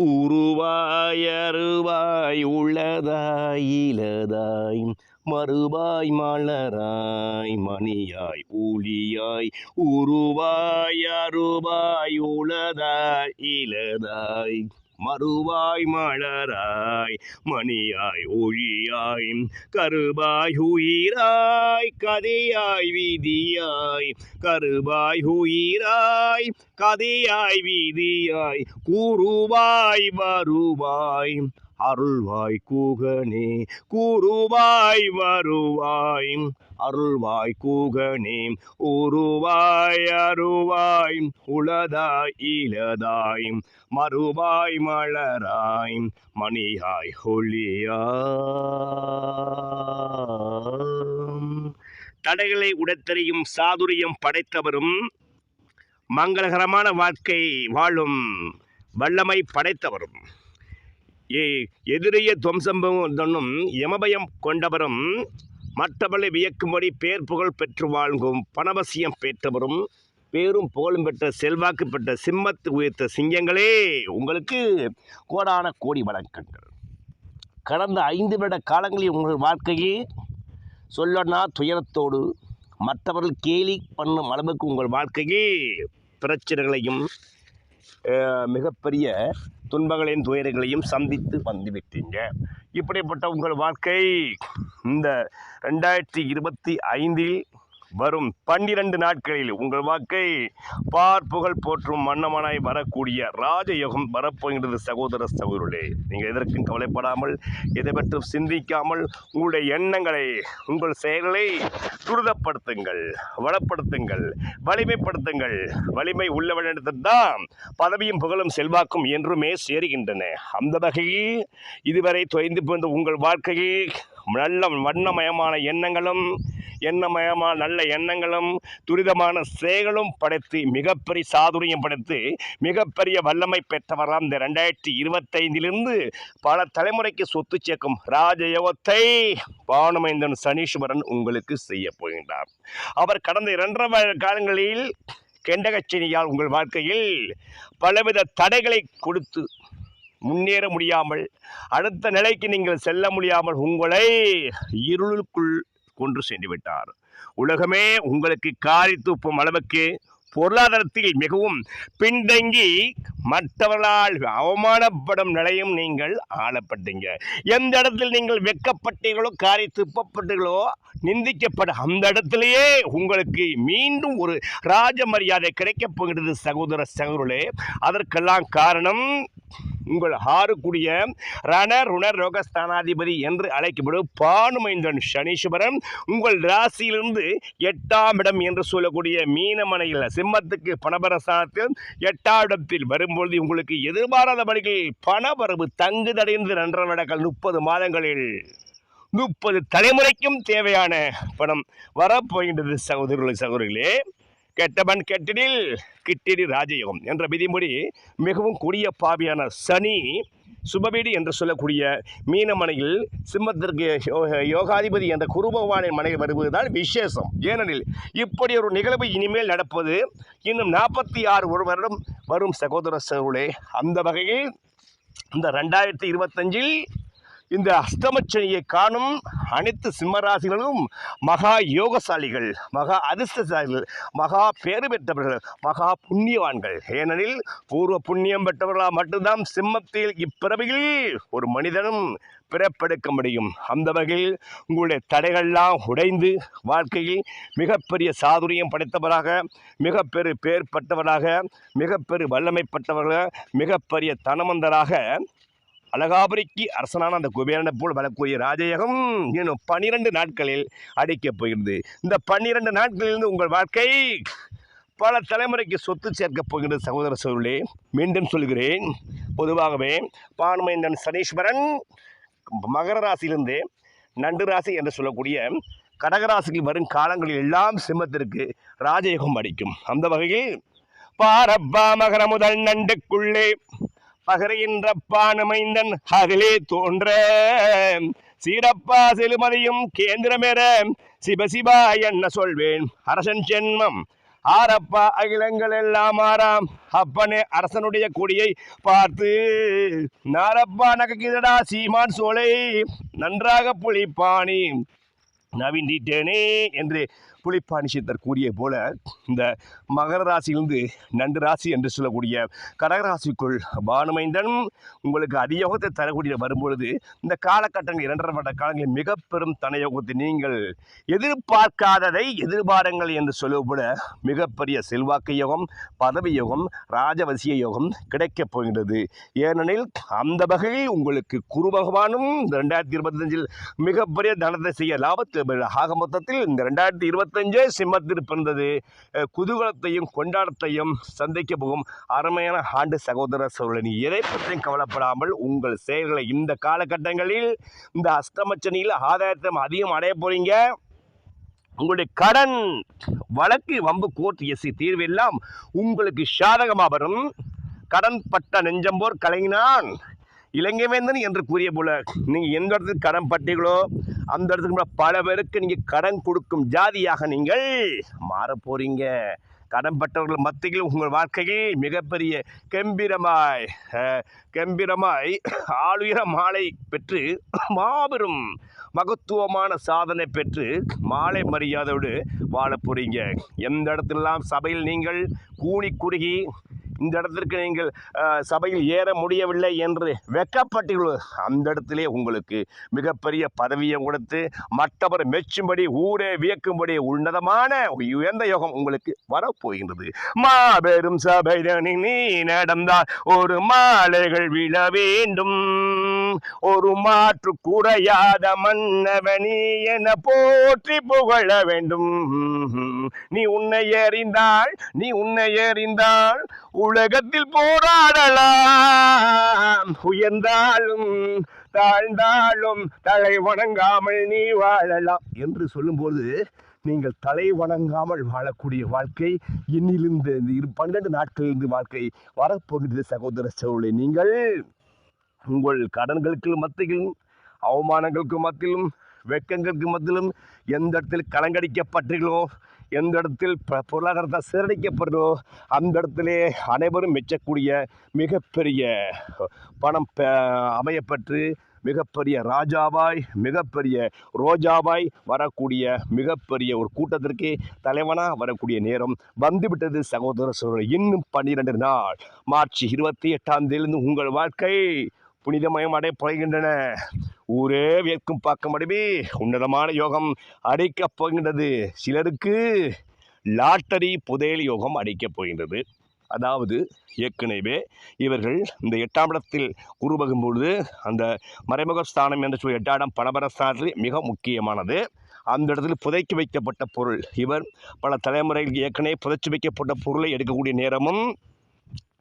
உருவாய் அருவாய் உள்ளதாய் இலதாய் மறுவாய் மலராய் மணியாய் ஊழியாய் உருவாய் அருவாய் உளதாய் இலதாய். மறுவாய் மலராய் மணியாய் ஒழியாய் கருபாய் உயிராய் கதையாய் வீதியாய் கருபாய் உயிராய் கதையாய் வீதியாய் கூறுவாய் வருவாய். அருள்வாய் கூகனே கூறுவாய் வருவாய். அருள்வாய் கூகனே உருவாய் அருவாய் உளதாய் இலதாய் மறுவாய் மலராய் மணியாய் ஹொலியா தடைகளை உடத்தெறியும் சாதுரியம் படைத்தவரும் மங்களகரமான வாழ்க்கை வாழும் வல்லமை படைத்தவரும். ஏ எதிரிய துவம்சம்பம் யமபயம் கொண்டவரும் மற்றபடி வியக்கும்படி பேர் புகழ் பெற்று வாழ்கும் பணவசியம் பெற்றவரும் பேரும் புகழும் பெற்ற செல்வாக்கு பெற்ற சிம்மத்து உயர்த்த சிங்கங்களே உங்களுக்கு கோடான கோடி வணக்கங்கள். கடந்த ஐந்து வருட காலங்களில் உங்கள் வாழ்க்கையே சொல்லனா துயரத்தோடு மற்றவர்கள் கேலி பண்ணும் அளவுக்கு உங்கள் வாழ்க்கையே பிரச்சனைகளையும் மிகப்பெரிய துன்பங்களையும் துயரங்களையும் சந்தித்து வந்துவிட்டீங்க. இப்படிப்பட்ட உங்கள் வாழ்க்கை இந்த ரெண்டாயிரத்தி இருபத்தி ஐந்தில் வரும் பன்னிரண்டு நாட்களில் உங்கள் வாழ்க்கை பார்ப்புகள் போற்றும் மன்னமனாய் வரக்கூடிய ராஜயோகம் வரப்போகிறது சகோதர சகோதரர்களே. நீங்கள் எதற்கும் கவலைப்படாமல் எதை பற்றும் சிந்திக்காமல் உங்களுடைய எண்ணங்களை உங்கள் செயல்களை துரிதப்படுத்துங்கள் வளப்படுத்துங்கள் வலிமைப்படுத்துங்கள். வலிமை உள்ளவனிடத்தில் தான் பதவியும் புகழும் செல்வாக்கும் என்றுமே சேருகின்றன. அந்த வகையில் இதுவரை தொய்ந்து போந்த உங்கள் வாழ்க்கையில் நல்ல வண்ணமயமான எண்ணங்களும் எண்ணமயமான நல்ல எண்ணங்களும் துரிதமான செயல்களும் படைத்து மிகப்பெரிய சாதுரியம் படைத்து மிகப்பெரிய வல்லமை பெற்றவராம் இந்த ரெண்டாயிரத்தி இருபத்தைந்திலிருந்து பல தலைமுறைக்கு சொத்து சேர்க்கும் ராஜயோகத்தை பானுமைந்தன் சனீஸ்வரன் உங்களுக்கு செய்ய போகின்றார். அவர் கடந்த இரண்டரை காலங்களில் கெண்டகச்சனியால் உங்கள் வாழ்க்கையில் பலவித தடைகளை கொடுத்து முன்னேற முடியாமல் அடுத்த நிலைக்கு நீங்கள் செல்ல முடியாமல் உங்களை இருளுக்குள் கொண்டு சென்று விட்டார் உலகமே உங்களுக்கு காரி தூப்பும் அளவுக்கு பொருளாதாரத்தில் மிகவும் பின்தங்கி மற்றவர்களால் அவமானப்படும் நிலையும் நீங்கள் ஆளப்பட்டீங்க. எந்த இடத்தில் நீங்கள் வெக்கப்பட்டீர்களோ காரி துப்பப்பட்டீர்களோ நிந்திக்கப்பட. அந்த இடத்திலேயே உங்களுக்கு மீண்டும் ஒரு ராஜ மரியாதை கிடைக்கப் போகிறது சகோதர சகோதரே அதற்கெல்லாம் காரணம் உங்கள் ஆறுக்குடிய ரண ருண ரோகஸ்தானாதிபதி என்று அழைக்கப்படும் பானுமைந்தன் சனீஸ்வரன் உங்கள் ராசியிலிருந்து எட்டாம் இடம் என்று சொல்லக்கூடிய மீனமனையில் சிம்மத்துக்கு பணபரசானத்தில் எட்டாம் இடத்தில் வரும்பொழுது உங்களுக்கு எதிர்பாராத வழிகளில் பணவரவு தங்குதடைந்து ரெண்டரை முப்பது மாதங்களில். முப்பது தலைமுறைக்கும் தேவையான பணம் வரப்போகின்றது சகோதரர்களே சகோதரிகளே. கெட்டவன் கெட்டிடில் கிட்டிடி ராஜயோகம் என்ற விதிமுறை மிகவும் கொடிய பாவியான சனி சுபவீடு என்று சொல்லக்கூடிய மீனமனையில் சிம்மத்திற்கு யோகாதிபதி என்ற குரு பகவானின் வருவதுதான் விசேஷம். ஏனெனில் இப்படி ஒரு நிகழ்வு இனிமேல் நடப்பது இன்னும் நாற்பத்தி ஆறு ஒரு வருடம் வரும் சகோதர சகோதரே அந்த வகையில் இந்த ரெண்டாயிரத்தி இருபத்தஞ்சில் இந்த அஷ்டமச்சனியை காணும் அனைத்து சிம்மராசிகளும் மகா யோகசாலிகள் மகா அதிர்ஷ்டசாலிகள் மகா பேறு பெற்றவர்கள் மகா புண்ணியவான்கள். ஏனெனில் பூர்வ புண்ணியம் பெற்றவர்களால் மட்டும்தான் சிம்மத்தில் இப்பிறவியில் ஒரு மனிதனும் பிறப்பெடுக்க முடியும். அந்த வகையில் உங்களுடைய தடைகள்லாம் உடைந்து வாழ்க்கையில் மிகப்பெரிய சாதுரியம் படைத்தவராக மிகப்பெரு பேர் பட்டவராக மிகப்பெரு வல்லமைப்பட்டவர்களாக மிகப்பெரிய தனமந்தராக அழகாபுரிக்கு அரசனான அந்த குபேரனை போல் வரக்கூடிய ராஜயோகம் இன்னும் பன்னிரண்டு நாட்களில் அடிக்கப் போகிறது. இந்த பன்னிரண்டு நாட்களிலிருந்து உங்கள் வாழ்க்கை பல தலைமுறைக்கு சொத்து சேர்க்கப் போகிறது சகோதர சோழே மீண்டும் சொல்கிறேன். பொதுவாகவே பான்மைந்தன் சனீஸ்வரன் மகர ராசியிலிருந்து நண்டு ராசி என்று சொல்லக்கூடிய கடகராசிக்கு வரும் காலங்களில் எல்லாம் சிம்மத்திற்கு ராஜயோகம் அடிக்கும். அந்த வகையில் பாரப்பா மகர முதல் நண்டுக்குள்ளே பகரைகின்ற பானுமைந்தன் அகலே தோன்ற. சீரப்பா செலுமதியும் கேந்திரமேற சிவசிவா என்ன சொல்வேன்? அரசன் ஜென்மம். ஆரப்பா அகிலங்கள் எல்லாம் ஆறாம். அப்பனே அரசனுடைய கொடியை பார்த்து நாரப்பா நகைக்குதடா சீமான் சோலை. நன்றாக புளிப்பானி. நவீண்டிட்டேனே என்று புலிப்பாணி சித்தர் கூறிய போல இந்த மகர ராசியிலிருந்து நண்டு ராசி என்று சொல்லக்கூடிய கடகராசிக்குள் பானுமைந்தன் உங்களுக்கு அதியோகத்தை தரக்கூடிய வரும்பொழுது இந்த காலகட்டங்கள் இரண்டரை வருட காலங்களில் மிக பெரும் தனயோகத்தை நீங்கள் எதிர்பார்க்காததை எதிர்பாருங்கள் என்று சொல்லுவதுபோல மிகப்பெரிய செல்வாக்கு யோகம் பதவி யோகம் ராஜவசிய யோகம் கிடைக்கப் போகின்றது. ஏனெனில் அந்த வகையில் உங்களுக்கு குரு பகவானும் இந்த ரெண்டாயிரத்தி இருபத்தஞ்சில் மிகப்பெரிய தனத்தை செய்ய லாபத்தில் ஆக மொத்தத்தில் இந்த ரெண்டாயிரத்தி இருபத்தி இருபத்தஞ்சே சிம்மத்தில் பிறந்தது. குதூகலத்தையும் கொண்டாடத்தையும் சந்திக்க போகும் அருமையான ஆண்டு சகோதர சோழனி. எதை பற்றியும் கவலைப்படாமல் உங்கள் செயல்களை இந்த காலகட்டங்களில் இந்த அஷ்டமச்சனியில் ஆதாயத்தை அதிகம் அடைய போறீங்க. உங்களுடைய கடன் வழக்கு வம்பு கோர்ட் எஸ்சி தீர்வு எல்லாம் உங்களுக்கு சாதகமாக வரும். கடன் பட்ட நெஞ்சம்போர் கலைஞனான் இலங்கைவேந்தன் என்று கூறிய போல நீங்கள் எந்த இடத்துக்கு கடன் பட்டீங்களோ அந்த இடத்துக்கு பல பேருக்கு நீங்கள் கடன் கொடுக்கும் ஜாதியாக நீங்கள் மாறப் போகிறீங்க கடன் பட்டவர்கள் மத்தியில் உங்கள் வாழ்க்கையில் மிகப்பெரிய கம்பீரமாய் கம்பீரமாய் ஆளுயர மாலை பெற்று மாபெரும் மகத்துவமான சாதனை பெற்று மாலை மரியாதையோடு வாழப் போகிறீங்க எந்த இடத்துலலாம் சபையில் நீங்கள் கூணி குறுகி இந்த இடத்திற்கு நீங்கள் சபையில் ஏற முடியவில்லை என்று வெக்கப்பட்டீர்களோ அந்த இடத்திலே உங்களுக்கு மிகப்பெரிய பதவியை கொடுத்து மற்றவர் மெச்சும்படி ஊரே வியக்கும்படி உன்னதமான உயர்ந்த யோகம் உங்களுக்கு வரப்போகின்றது. மாபெரும் சபை நீ நடந்தால் ஒரு மாலைகள் விழ வேண்டும். ஒரு மாற்று குறையாத மன்னவனி என போற்றி புகழ வேண்டும். நீ உன்னை எறிந்தால் நீ உன்னை எறிந்தால் உலகத்தில் போராடலாம். உயர்ந்தாலும் தாழ்ந்தாலும் தலை வணங்காமல் நீ வாழலாம். என்று சொல்லும்போது நீங்கள் தலை வணங்காமல் வாழக்கூடிய வாழ்க்கை இன்னிலிருந்து இந்த இரு பன்னெண்டு நாட்களிலிருந்து வாழ்க்கை வரப்போகிறது சகோதர சோழை நீங்கள் உங்கள் கடன்களுக்கு மத்தியிலும் அவமானங்களுக்கு மத்தியிலும் வெட்கங்களுக்கு மத்தியிலும் எந்த இடத்தில் கலங்கடிக்கப்பட்டீர்களோ எந்த இடத்தில் ப- பொருளாதாரத்தை சீரழிக்கப்படுறோ அந்த இடத்திலே அனைவரும் மெச்சக்கூடிய மிகப்பெரிய பணம் அமையப்பெற்று மிகப்பெரிய ராஜாவாய் மிகப்பெரிய ரோஜாவாய் வரக்கூடிய மிகப்பெரிய ஒரு கூட்டத்திற்கு தலைவனாக வரக்கூடிய நேரம் வந்துவிட்டது சகோதர சகோதரர். இன்னும் பன்னிரண்டு நாள் மார்ச் இருபத்தி எட்டாம் தேதியிலிருந்து உங்கள் வாழ்க்கை புனிதமயம் அடைய போகின்றன. ஊரே வியக்கும் பார்க்க முடியுமே உன்னதமான யோகம் அடைக்கப் போகின்றது. சிலருக்கு லாட்டரி புதையல் யோகம் அடைக்கப் போகின்றது. அதாவது ஏற்கனவே இவர்கள் இந்த எட்டாம் இடத்தில் உருவகும் பொழுது அந்த மறைமுக ஸ்தானம் என்று சொல்லி எட்டாம் பணபர ஸ்தானத்தில் மிக முக்கியமானது. அந்த இடத்துல புதைக்கி வைக்கப்பட்ட பொருள். இவர் பல தலைமுறைகள் ஏற்கனவே புதைச்சி வைக்கப்பட்ட பொருளை எடுக்கக்கூடிய நேரமும்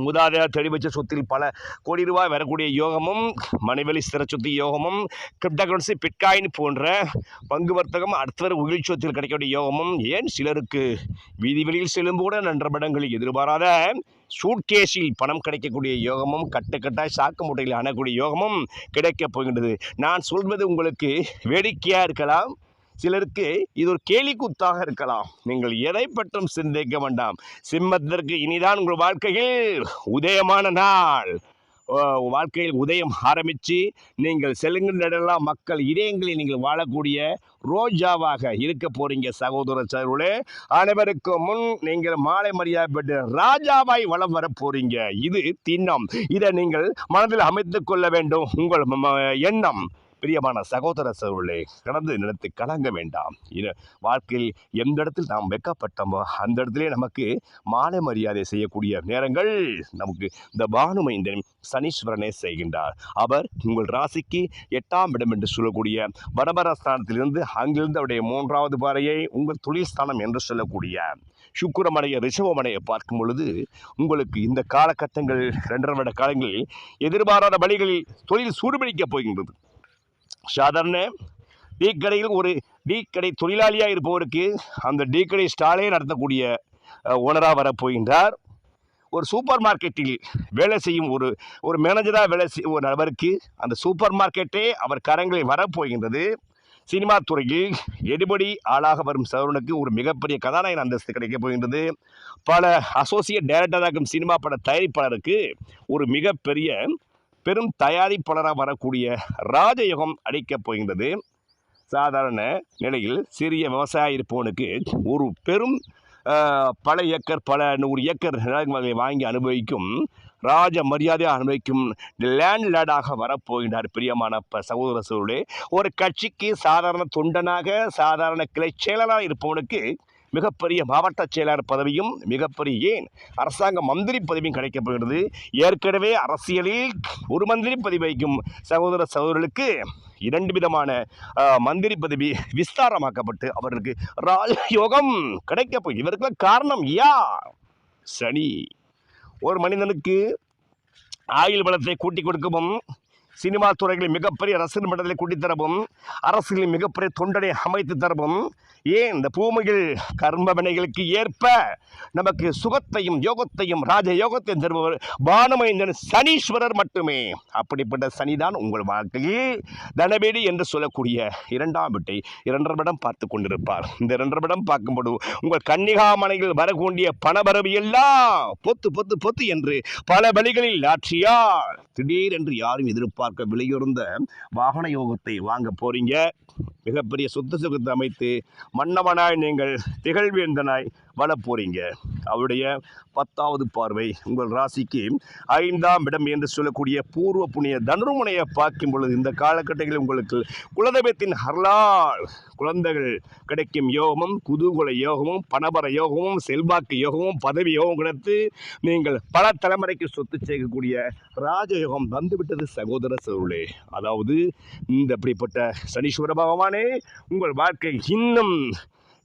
மூதாதையா தெளிவச்ச வச்ச சொத்தில் பல கோடி ரூபாய் வரக்கூடிய யோகமும் மனைவெளி ஸ்திர சொத்து யோகமும் கிரிப்டோ கரன்சி பிட்காயின் போன்ற பங்கு வர்த்தகம் அடுத்தவர் உயிர் சொத்தில் கிடைக்கக்கூடிய யோகமும் ஏன் சிலருக்கு? வீதி வெளியில் செல்லும் கூட நன்றபடங்களில் எதிர்பாராத சூட்கேஸில் பணம் கிடைக்கக்கூடிய யோகமும் கட்டுக்கட்டாய் சாக்கு மூட்டையில் அணக்கூடிய யோகமும் கிடைக்கப் போகின்றது. நான் சொல்வது உங்களுக்கு வேடிக்கையாக இருக்கலாம். சிலருக்கு இது ஒரு கேலிக்கூத்தாக இருக்கலாம். நீங்கள் எதை பற்றும் சிந்திக்க வேண்டாம். சிம்மத்திற்கு இனிதான் உங்கள் வாழ்க்கையில் உதயமான நாள். வாழ்க்கையில் உதயம் ஆரம்பித்து நீங்கள் செல்லுங்கின்ற இடமெல்லாம் மக்கள் இதயங்களில் நீங்கள் வாழக்கூடிய ரோஜாவாக இருக்க போகிறீங்க சகோதர சகோதரர்களே. அனைவருக்கும் முன் நீங்கள் மாலை மரியாதை பெற்று ராஜாவாய் வலம் வர போகிறீங்க இது திண்ணம். இதை நீங்கள் மனதில் அமைத்து கொள்ள வேண்டும். உங்கள் எண்ணம். பிரியமான சகோதர சகோதரர்களே கடந்து நிலத்தை கலங்க வேண்டாம். வாழ்க்கையில் எந்த இடத்தில் நாம் வெக்கப்பட்டோமோ அந்த இடத்திலே நமக்கு மாலை மரியாதை செய்யக்கூடிய நேரங்கள் நமக்கு இந்த பானுமைந்தன் சனீஸ்வரனே செய்கின்றார். அவர் உங்கள் ராசிக்கு எட்டாம் இடம் என்று சொல்லக்கூடிய வடபரஸ்தானத்திலிருந்து அங்கிருந்து அவருடைய மூன்றாவது பாறையை உங்கள் தொழில் ஸ்தானம் என்று சொல்லக்கூடிய சுக்குரமடைய ரிஷபமடைய பார்க்கும் பொழுது உங்களுக்கு இந்த காலகட்டங்கள் இரண்டரை வருட காலங்களில் எதிர்பாராத வழிகளில் தொழில் சூடுபிடிக்கப் போகின்றது. சாதாரண டீ கடையில் ஒரு டீ கடை தொழிலாளியாக இருப்பவருக்கு அந்த டீ கடை ஸ்டாலே நடத்தக்கூடிய ஓனராக வரப்போகின்றார். ஒரு சூப்பர் மார்க்கெட்டில் வேலை செய்யும் ஒரு ஒரு மேனேஜராக வேலை செய்யும் ஒரு நபருக்கு அந்த சூப்பர் மார்க்கெட்டே அவர் கரங்களில் வரப்போகின்றது. சினிமா துறையில் எடுபடி ஆளாக வரும் சவரனுக்கு ஒரு மிகப்பெரிய கதாநாயகன் அந்தஸ்து கிடைக்கப் போகின்றது. பல அசோசியேட் டைரக்டராகும் சினிமா பட தயாரிப்பாளருக்கு ஒரு மிகப்பெரிய பெரும் தயாரிப்பாளராக வரக்கூடிய ராஜயுகம் அடிக்கப் போகின்றது. சாதாரண நிலையில் சிறிய விவசாயி இருப்பவனுக்கு ஒரு பெரும் பல ஏக்கர் பல நூறு ஏக்கர் நிலங்களை வாங்கி அனுபவிக்கும் ராஜ மரியாதையாக அனுபவிக்கும் லேண்ட் லேடாக வரப்போகின்றார் பிரியமான ப சகோதர சூழலே ஒரு கட்சிக்கு சாதாரண தொண்டனாக சாதாரண கிளை செயலராக இருப்பவனுக்கு மிகப்பெரிய மாவட்ட செயலாளர் பதவியும் மிகப்பெரிய ஏன் அரசாங்க மந்திரி பதவியும் கிடைக்கப்படுகிறது ஏற்கனவே அரசியலில் ஒரு மந்திரி பதவி வைக்கும் சகோதர சகோதரர்களுக்கு இரண்டு விதமான மந்திரி பதவி விஸ்தாரமாக்கப்பட்டு அவர்களுக்கு ராஜயோகம் கிடைக்கப் போகுது இவருக்கு காரணம் யா சனி. ஒரு மனிதனுக்கு ஆயுள் பலத்தை கூட்டி கொடுக்கவும் சினிமா துறைகளில் மிகப்பெரிய ரசிகர் மண்டலத்தை கூட்டித் தரவும் மிகப்பெரிய தொண்டனை அமைத்து தரவும் ஏன் இந்த பூமியில் கர்மவினைகளுக்கு ஏற்ப நமக்கு சுகத்தையும் யோகத்தையும் ராஜ யோகத்தையும் தருபவர் பானமைந்தன் சனீஸ்வரர் மட்டுமே. அப்படிப்பட்ட சனிதான் உங்கள் வாழ்க்கையில் தனவேடி என்று சொல்லக்கூடிய இரண்டாம் வீட்டை இரண்டரை இடம் பார்த்து கொண்டிருப்பார். இந்த இரண்டரை இடம் பார்க்கும்போது உங்கள் கன்னிகாமனையில் வரக்கூடிய பணபரவு எல்லாம் பொத்து பொத்து பொத்து என்று பல வழிகளில் ஆற்றியால் திடீரென்று யாரும் எதிர்ப்பார். எதிர்பார்க்க விலையுறந்த வாகன யோகத்தை வாங்க போறீங்க. மிகப்பெரிய சொத்து சுகத்தை அமைத்து மன்னவனாய் நீங்கள் திகழ்வேந்தனாய். வள போகிறீங்க அவருடைய பத்தாவது பார்வை உங்கள் ராசிக்கு ஐந்தாம் இடம் என்று சொல்லக்கூடிய பூர்வ புண்ணிய தனுர்முனையை பார்க்கும் பொழுது இந்த காலகட்டங்களில் உங்களுக்கு குலதெய்வத்தின் அருளால் குழந்தைகள் கிடைக்கும் யோகமும் குதூகுல யோகமும் பணபர யோகமும் செல்வாக்கு யோகமும் பதவி யோகம் கிடைத்து நீங்கள் பல தலைமுறைக்கு சொத்து சேர்க்கக்கூடிய ராஜயோகம் வந்துவிட்டது சகோதர சோழே அதாவது இந்த அப்படிப்பட்ட சனீஸ்வர பகவானே உங்கள் வாழ்க்கை இன்னும்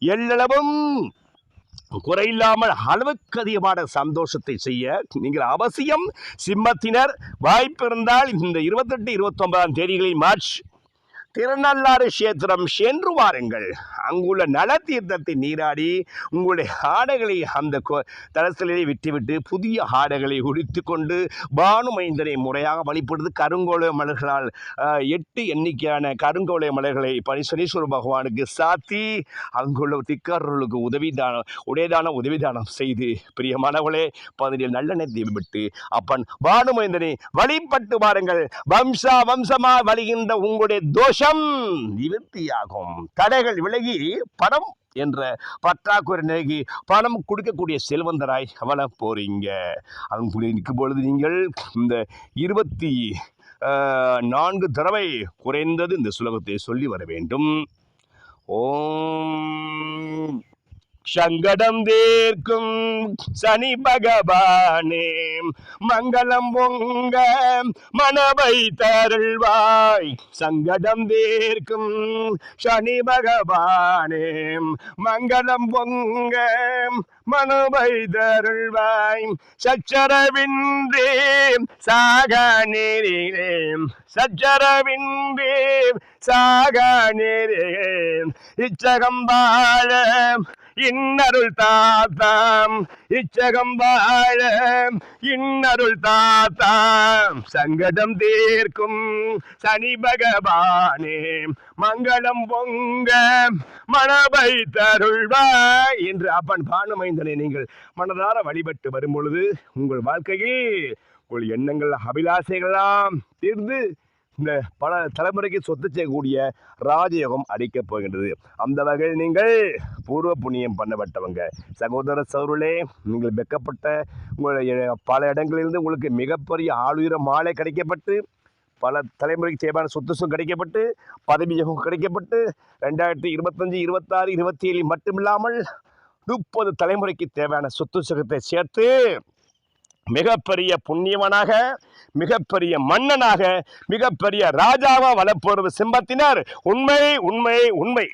எல்லளவும் குறையில்லாமல் அளவுக்கு அதிகமான சந்தோஷத்தை செய்ய நீங்கள் அவசியம். சிம்மத்தினர் வாய்ப்பு இருந்தால் இந்த இருபத்தெட்டு இருபத்தொன்பதாம் தேதிகளில் மார்ச் திருநள்ளாறு கஷேத்திரம் சென்று வாருங்கள். அங்குள்ள நல தீர்த்தத்தை நீராடி உங்களுடைய ஆடைகளை அந்த கொ- தலத்திலே விட்டுவிட்டு புதிய ஆடைகளை உடித்து கொண்டு பானுமைந்தனை முறையாக வழிபடுது. கருங்கோலை மலர்களால் எட்டு எண்ணிக்கையான கருங்கோலை மலர்களை பனிசனீஸ்வர பகவானுக்கு சாத்தி அங்குள்ள திக்காரர்களுக்கு உதவிதானம் உடையதான உதவிதானம் செய்து பிரியமானவளே பதினில் நல்லெண்ணெய் விட்டு அப்பன் பானுமைந்தனை வழிபட்டு வாருங்கள். வம்சா வம்சமா வழிகின்ற உங்களுடைய தோஷம் நிவர்த்தியாகும். தடைகள் விலகி பணம் என்ற பற்றாக்குறை நிலைக்கு பணம் கொடுக்கக்கூடிய செல்வந்தராய் அவளை போறீங்க அங்குள்ளே நிற்கும் பொழுது நீங்கள் இந்த இருபத்தி நான்கு தடவை குறைந்தது இந்த சுலகத்தை சொல்லி வர வேண்டும். ஓம். சங்கடம் தீர்க்கும் சனி பகவானே மங்களம் பொங்க மனவை தருள்வாய். சங்கடம் தீர்க்கும் சனி பகவானே மங்களம் பொங்க மனவை தருள்வாய். சச்சரவின்றி சாக நேரிலே சச்சரவின்றி சாக நேரே இச்சகம் வாழ இன்னருள் தாத்தாம் இச்சகம் வாழ. இன்னருள் தாத்தாம் சங்கடம் தீர்க்கும் சனி பகவானே. மங்களம் பொங்க மனபை தருள்வாய் என்று அப்பன் பானுமைந்தனை நீங்கள் மனதார வழிபட்டு வரும் பொழுது உங்கள் வாழ்க்கையில் உங்கள் எண்ணங்கள் அபிலாசைகளாம் தீர்ந்து இந்த பல தலைமுறைக்கு சொத்து செய்யக்கூடிய ராஜயோகம் அடிக்கப் போகின்றது. அந்த வகையில் நீங்கள் பூர்வ புண்ணியம் பண்ணப்பட்டவங்க. சகோதர சௌருளே நீங்கள் வெக்கப்பட்ட உங்களுடைய பல இடங்களிலிருந்து உங்களுக்கு மிகப்பெரிய ஆளுயர மாலை கிடைக்கப்பட்டு பல தலைமுறைக்கு தேவையான சொத்துசும் கிடைக்கப்பட்டு பதவியகம் கிடைக்கப்பட்டு ரெண்டாயிரத்தி இருபத்தஞ்சு இருபத்தாறு இருபத்தி ஏழு மட்டுமில்லாமல் முப்பது தலைமுறைக்கு தேவையான சொத்து சுகத்தை சேர்த்து மிகப்பெரிய புண்ணியவனாக மிகப்பெரிய மன்னனாக மிகப்பெரிய ராஜாவா வளப்போறது சிம்பத்தினர். உண்மை உண்மை உண்மை.